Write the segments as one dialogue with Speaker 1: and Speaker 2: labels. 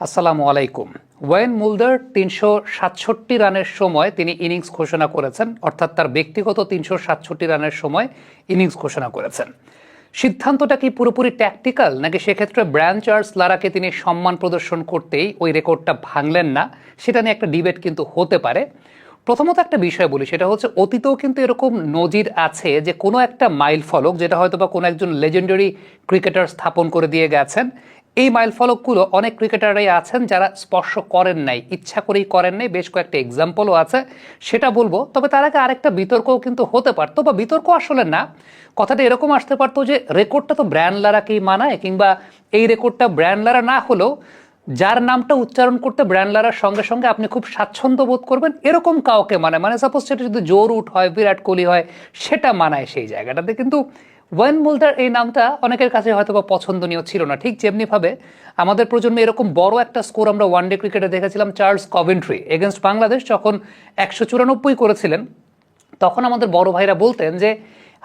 Speaker 1: আসসালামু আলাইকুম। ওয়েন মুলদার তিনশো সাতষট্টি রানের সময় তিনি ইনিংস ঘোষণা করেছেন, অর্থাৎ তার ব্যক্তিগত তিনশো সাতষট্টি রানের সময় ইনিংস ঘোষণা করেছেন। সিদ্ধান্তটা কি পুরোপুরি ট্যাকটিক্যাল নাকি সেক্ষেত্রে ব্র্যান চার্লস লারাকে তিনি সম্মান প্রদর্শন করতেই ওই রেকর্ডটা ভাঙলেন না? সেটা নিয়ে একটা ডিবেট কিন্তু হতে পারে। প্রথমত একটা বিষয় বলি, সেটা হচ্ছে অতীতেও কিন্তু এরকম নজির আছে যে কোনো একটা মাইল ফলক, যেটা হয়তো বা কোনো একজন লেজেন্ডারি ক্রিকেটার স্থাপন করে দিয়ে গেছেন এই মাইল ফলকগুলো অনেক ক্রিকেটাররাই আছেন যারা স্পর্শ করেন নাই, ইচ্ছা করেই করেন নাই। বেশ কয়েকটা এক্সাম্পলও আছে, সেটা বলব। তবে তার আগে আরেকটা বিতর্কও কিন্তু হতে পারতো, বা বিতর্ক আসলে না। কথাটা এরকম আসতে পারতো যে রেকর্ডটা তো ব্র্যান্ড লারাকেই মানায়, কিংবা এই রেকর্ডটা ব্র্যান্ড লারা না হলেও যার নামটা উচ্চারণ করতে ব্র্যান্ড লারার সঙ্গে সঙ্গে আপনি খুব স্বাচ্ছন্দ্য বোধ করবেন, এরকম কাউকে মানে মানে সাপোজ সেটা যদি জোর উঠ হয়, বিরাট কোহলি হয়, সেটা মানায় সেই জায়গাটাতে। কিন্তু ওয়েন মুলদার এই নামটা অনেকের কাছে হয়তো বা পছন্দনীয় ছিল না। ঠিক যেমনিভাবে আমাদের প্রজন্মে এরকম বড় একটা স্কোর আমরা ওয়ান ডে ক্রিকেটে দেখেছিলাম চার্লস কভেন্ট্রি এগেনস্ট বাংলাদেশ যখন একশো চুরানব্বই করেছিলেন, তখন আমাদের বড় ভাইরা বলতেন যে,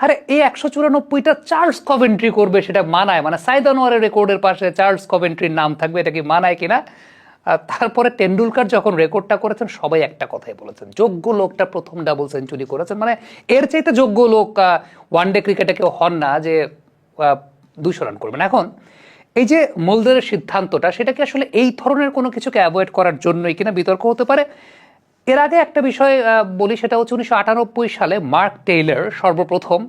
Speaker 1: আরে এই একশো চুরানব্বইটা চার্লস কভেন্ট্রি করবে সেটা মানায়। মানে সাইদ আনোয়ারের রেকর্ডের পাশে চার্লস কভেন্ট্রির নাম থাকবে, এটা কি মানায় কিনা? তারপরে টেন্ডুলকার যখন রেকর্ডটা করেছেন, সবাই একটা কথাই বলেছেন, যোগ্য লোকটা প্রথম ডাবল সেঞ্চুরি করেছেন। মানে এর চাইতে যোগ্য লোক ওয়ান ডে ক্রিকেটে কেউ হন না যে দুশো রান করবেন। এখন, এই যে মোলদারের সিদ্ধান্তটা, সেটা কি আসলে এই ধরনের কোনো কিছুকে অ্যাভয়েড করার জন্যই কিনা বিতর্ক হতে পারে? এর আগে একটা বিষয় বলি, সেটা হচ্ছে উনিশশো আটানব্বই সালে মার্ক টেইলর সর্বপ্রথম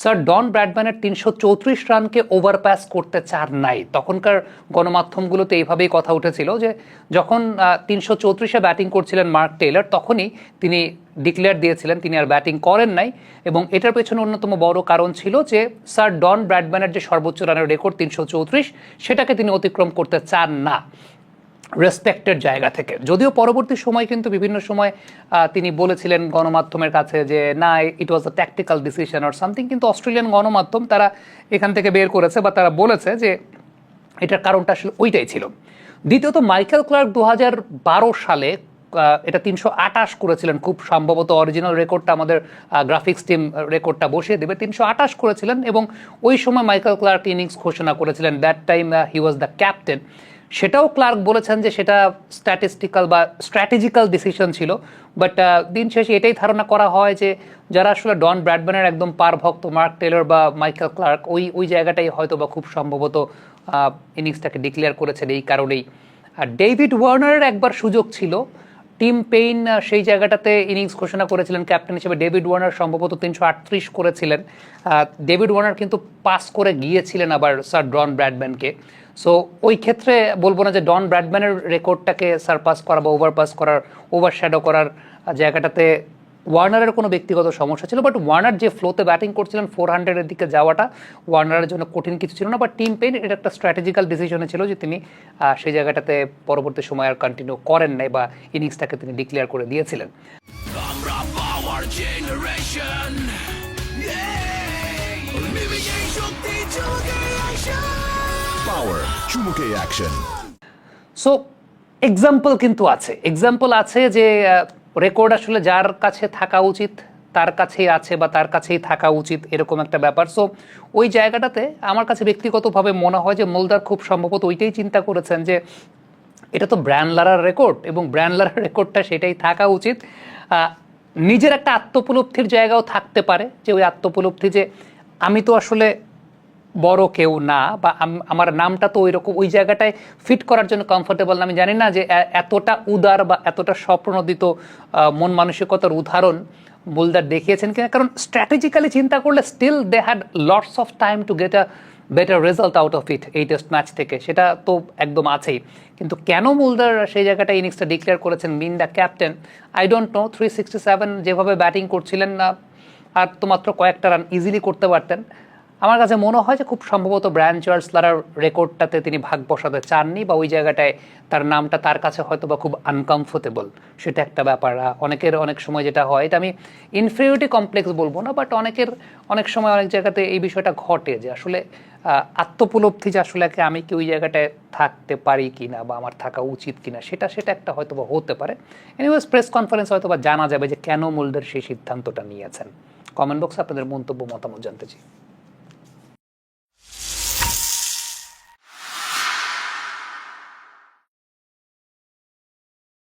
Speaker 1: স্যার, ডন ব্র্যাডম্যানের তিনশো চৌত্রিশ রানকে ওভারপ্যাস করতে চান নাই। তখনকার গণমাধ্যমগুলোতে এইভাবেই কথা উঠেছিল যে, যখন তিনশো চৌত্রিশে ব্যাটিং করছিলেন মার্ক টেইলর, তখনই তিনি ডিক্লেয়ার দিয়েছিলেন, তিনি আর ব্যাটিং করেন নাই। এবং এটার পেছনে অন্যতম বড় কারণ ছিল যে, স্যার, ডন ব্র্যাডম্যানের যে সর্বোচ্চ রানের রেকর্ড তিনশো চৌত্রিশ, সেটাকে তিনি অতিক্রম করতে চান না। রেসপেক্টের জায়গা থেকে। যদিও পরবর্তী সময় কিন্তু বিভিন্ন সময় তিনি বলেছিলেন গণমাধ্যমের কাছে যে, না it was a tactical decision or something কিন্তু অস্ট্রেলিয়ান গণমাধ্যম তারা এখান থেকে বের করেছে বা তারা বলেছে যে, এটার কারণটা আসলে ওইটাই ছিল। দ্বিতীয়ত, মাইকেল ক্লার্ক দু হাজার বারো সালে এটা তিনশো আটাশ করেছিলেন। খুব সম্ভবত অরিজিনাল রেকর্ডটা আমাদের গ্রাফিক্স টিম রেকর্ডটা বসিয়ে দেবে। তিনশো আটাশ করেছিলেন এবং ওই সময় মাইকেল ক্লার্ক ইনিংস ঘোষণা করেছিলেন। That time he was the captain সেটাও ক্লার্ক বলেছেন যে সেটা স্ট্যাটিস্টিক্যাল বা স্ট্র্যাটেজিক্যাল ডিসিশন ছিল বাট দিন শেষে এটাই ধারণা করা হয় যে যারা আসলে ডন ব্র্যাডম্যানের একদম পার ভক্ত, মার্ক টেলর বা মাইকেল ক্লার্ক, ওই ওই জায়গাটাই হয়তো বা খুব সম্ভবত ইনিংসটাকে ডিক্লেয়ার করেছেন এই কারণেই। আর ডেভিড ওয়ার্নারের একবার সুযোগ ছিল, টিম পেইন সেই জায়গাটাতে ইনিংস ঘোষণা করেছিলেন ক্যাপ্টেন হিসেবে। ডেভিড ওয়ার্নার সম্ভবত তিনশো আটত্রিশ করেছিলেন। ডেভিড ওয়ার্নার কিন্তু পাস করে গিয়েছিলেন আবার স্যার ডন ব্র্যাডম্যানকে। সো ওই ক্ষেত্রে বলব না যে ডন ব্র্যাডম্যানের রেকর্ডটাকে সারপাস করা বা ওভারপাস করার ওভার শ্যাডো করার জায়গাটাতে ওয়ার্নারের কোনো ব্যক্তিগত সমস্যা ছিল বাট ওয়ার্নার যে ফ্লোতে ব্যাটিং করছিলেন ফোর হান্ড্রেডের দিকে যাওয়াটা ওয়ার্নারের জন্য কঠিন কিছু ছিল না বা টিম পেন এটা একটা স্ট্র্যাটেজিক্যাল ডিসিশনে ছিল যে তিনি সেই জায়গাটাতে পরবর্তী সময় আর কন্টিনিউ করেন নাই বা ইনিংসটাকে তিনি ডিক্লেয়ার করে দিয়েছিলেন।
Speaker 2: আমরা পাওয়ার
Speaker 3: চুমুকে অ্যাকশন
Speaker 1: সো এক্সাম্পল কিন্তু আছে। এক্সাম্পল আছে যে রেকর্ড আসলে যার কাছে থাকা উচিত, তার কাছেই আছে বা তার কাছেই থাকা উচিত এরকম একটা ব্যাপার। সো ওই জায়গাটাতে আমার কাছে ব্যক্তিগতভাবে মনে হয় যে মোলদার খুব সম্ভবত ওইটাই চিন্তা করেছেন যে, এটা তো ব্র্যান্ড লারার রেকর্ড এবং ব্র্যান্ড লারার রেকর্ডটা সেটাই থাকা উচিত। নিজের একটা আত্মোপলব্ধির জায়গাও থাকতে পারে যে ওই আত্মোপলব্ধি যে, আমি তো আসলে বড় কেউ না, বা আমার নামটা তো ওই রকম ওই জায়গাটায় ফিট করার জন্য কমফোর্টেবল না। আমি জানি না যে এতটা উদার বা এতটা স্বপ্নদিত মন মানসিকতার উদাহরণ বুলদার দেখিয়েছেন কিনা। কারণ স্ট্র্যাটেজিক্যালি চিন্তা করলে still they had lots of time to get a better result out of it এই টেস্ট ম্যাচ থেকে। সেটা তো একদম আছেই। কিন্তু কেন মুলদার সেই জায়গাটা ইনিংসটা ডিক্লেয়ার করেছেন mean the captain I don't know three sixty seven যেভাবে ব্যাটিং করছিলেন না, আর তো মাত্র কয়েকটা রান ইজিলি করতে পারতেন। আমার কাছে মনে হয় যে খুব সম্ভবত ব্র্যান চার্লস লারার রেকর্ডটাতে তিনি ভাগ বসাতে চাননি বা ওই জায়গাটায় তার নামটা তার কাছে হয়তো বা খুব আনকমফোর্টেবল সেটা একটা ব্যাপার। অনেকের অনেক সময় যেটা হয়, এটা আমি ইনফিরিয়রিটি কমপ্লেক্স বলব না বাট অনেকের অনেক সময় অনেক জায়গাতে এই বিষয়টা ঘটে যে আসলে আত্মপলব্ধি যে আসলে আমি কি ওই জায়গাটায় থাকতে পারি কি না বা আমার থাকা উচিত কিনা, সেটা সেটা একটা হয়তো বা হতে পারে। এনিওয়েজ প্রেস কনফারেন্স হয়তো বা জানা যাবে যে কেন মোল্ডার সেই সিদ্ধান্তটা নিয়েছেন। কমেন্ট বক্সে আপনাদের মন্তব্য, মতামত জানতে চাই।